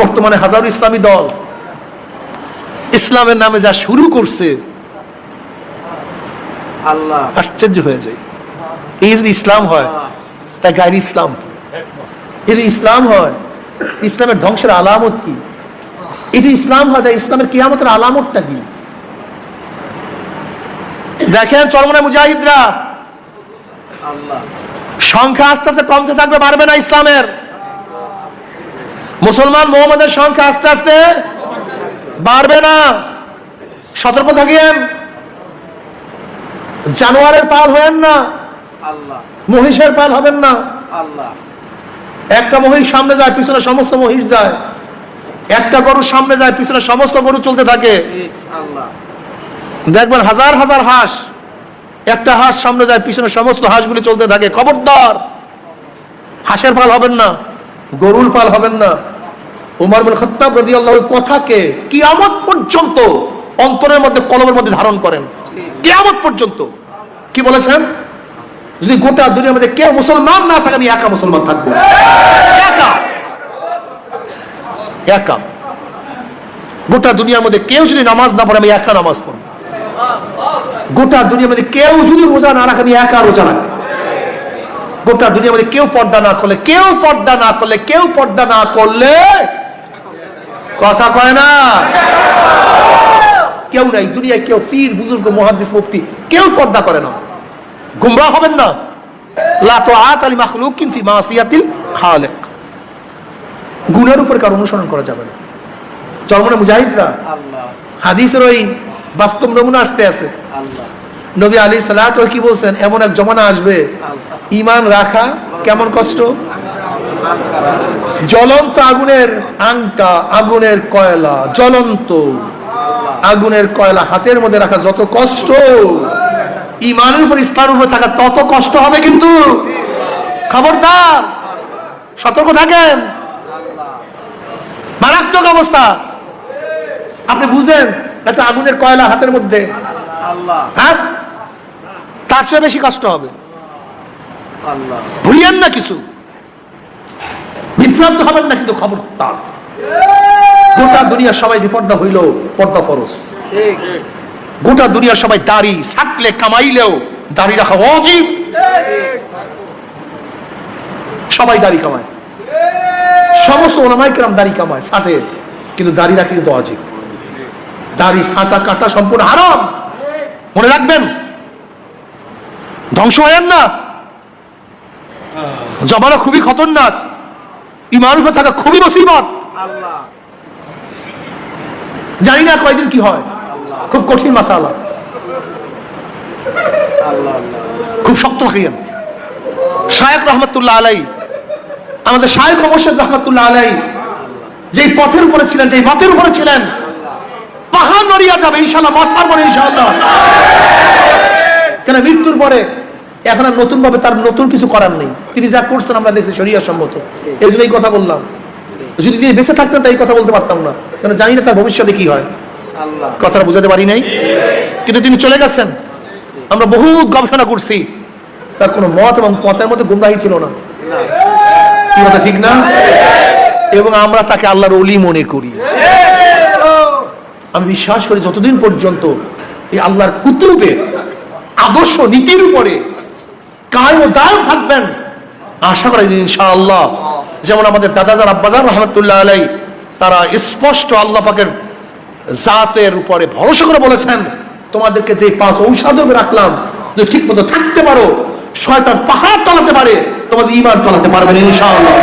বর্তমানে হাজারো ইসলামী দল ইসলামের নামে যা শুরু করছে আল্লাহ। আশ্চর্য হয়ে যায়। এই যদি ইসলাম হয় তা গাইরি ইসলাম? যদি ইসলাম হয় ইসলামের ধ্বংসের আলামত কি? এটি ইসলাম হয় তা ইসলামের কেয়ামতের আলামতটা কি? দেখেন চরমনে মুজাহিদরা। সংখ্যা আস্তে আস্তে কমতে থাকবে বাড়বে না ইসলামের। মুসলমান মোহাম্মদের সংখ্যা আস্তে আস্তে বাড়বে না। সতর্ক থাকিয়েন। জানোয়ারের পাল হবেন না। মহিষের পাল হবেন না। একটা মহিষ সামনে যায় পিছনে সমস্ত মহিষ যায়। একটা গরু সামনে যায় পিছনে সমস্ত গরু চলতে থাকে। দেখবেন হাজার হাজার হাঁস একটা হাঁস সামনে যায় পিছনে সমস্ত হাঁসগুলি চলতে থাকে। খবরদার হাঁসের পাল হবেন না। গরুর পাল হবেন না। উমর বিন খত্তাব রাদিয়াল্লাহু ওই কথাকে কিয়ামত পর্যন্ত অন্তরের মধ্যে কলমের মধ্যে ধারণ করেন। কিয়ামত পর্যন্ত। কি বলেছেন? যদি গোটা দুনিয়ার মধ্যে কেউ মুসলমান না থাকে, আমি একা মুসলমান থাকব। একা। একা। গোটা দুনিয়ার মধ্যে কেউ যদি নামাজ না পড়ে, আমি একা নামাজ পড়ব। গোটা দুনিয়ার মধ্যে কেউ যদি রোজা না রাখে, আমি একা রোজা রাখি গোটা দুনিয়ার মধ্যে কেউ পর্দা না করলে কেউ পর্দা না করলে কেউ পর্দা না করলে কথা কয় না। কেউ নাই দুনিয়ায় কেউ পীর বুজুর্গ মহাদিস মুফতি কেউ পর্দা করে না। গুমরা হবেন না। গুনার উপর কার অনুসরণ করা যাবে না। চরমনে মুজাহিদরা? হাদিসের ওই বাস্তব নমুনা আসতে আছে। আল্লাহ। নবী আলী সালাত কি বলছেন? এমন এক জমানা আসবে। ইমান রাখা কেমন কষ্ট? জ্বলন্ত আগুনের আংটা আগুনের কয়লা জ্বলন্ত আগুনের কয়লা হাতের মধ্যে রাখা যত কষ্ট ইমানের উপর ইসলামের উপর থাকা তত কষ্ট হবে কিন্তু। খবরদার সতর্ক থাকেন। মারাত্মক অবস্থা। আপনি বুঝেন একটা আগুনের কয়লা হাতের মধ্যে। আল্লাহ। হ্যাঁ তার চেয়ে বেশি কষ্ট হবে। ভুলিয়েন না কিছু। বিভ্রান্ত হবেন না কিন্তু খবর তার গোটা দুনিয়ার সবাই বিপর্দা হইল পর্দা ফরস গোটা দুনিয়ার সবাই দাড়ি থাকলে কামাইলেও দাড়ি রাখা অজীব। সবাই দাড়ি কামায়। সমস্ত ওলামাই কেরাম দাড়ি কামায় ষাটে কিন্তু দাড়ি রাখি কিন্তু অজীব। দাড়ি ছাঁটা কাটা সম্পূর্ণ হারাম। মনে রাখবেন? ধ্বংস হয়েন না। জমানা খুবই খতরনাক। ইমান উপর থাকা খুবই মুসিবত। জানি না কয়দিন কি হয়। খুব কঠিন মাসালা। খুব শক্ত থাকিয়েন শায়ক রহমতুল্লাহ আলাই। আমাদের শায়ক অবশ্যই রহমতুল্লাহ আলাই যেই পথের উপরে ছিলেন যেই মতের উপরে ছিলেন পাহাড় নড়িয়া যাবে ইনশাল্লাহ মাথার পরে ইনশাল্লাহ কেন মৃত্যুর পরে এখন আর নতুন ভাবে তার নতুন কিছু করার নেই। তিনি যা করছেন আমরা দেখছি শরিয়া সম্মত। এই জন্য এই কথা বললাম। যদি তিনি বেঁচে থাকতেন তাই কথা বলতে পারতাম না। কেন জানি না তার ভবিষ্যতে কি হয়। কথাটা বুঝাতে পারি নাই। কিন্তু তিনি চলে গেছেন। আমরা বহু গবেষণা করছি। তার কোনো মত এবং পথের মধ্যে গুমরাহি ছিল না। কি কথা ঠিক না? এবং আমরা তাকে আল্লাহর অলি মনে করি। আমি বিশ্বাস করি যতদিন পর্যন্ত এই আল্লাহর কুতুবের আদর্শ নীতির উপরে কায় ও দায় থাকবেন। আশা করে ইনশাআল্লাহ, যেমন আমাদের দাদাজার আব্বাজার রহমতুল্লাহ আলাই তারা স্পষ্ট আল্লাহ পাকের জাতের উপরে ভরসা করে বলেছেন, তোমাদেরকে যে পাঁচ ঔষধ রাখলাম যদি ঠিক মতো থাকতে পারো, শয়তান পাহাড় চালাতে পারে, তোমাদের ইমান চালাতে পারবে ইনশাআল্লাহ।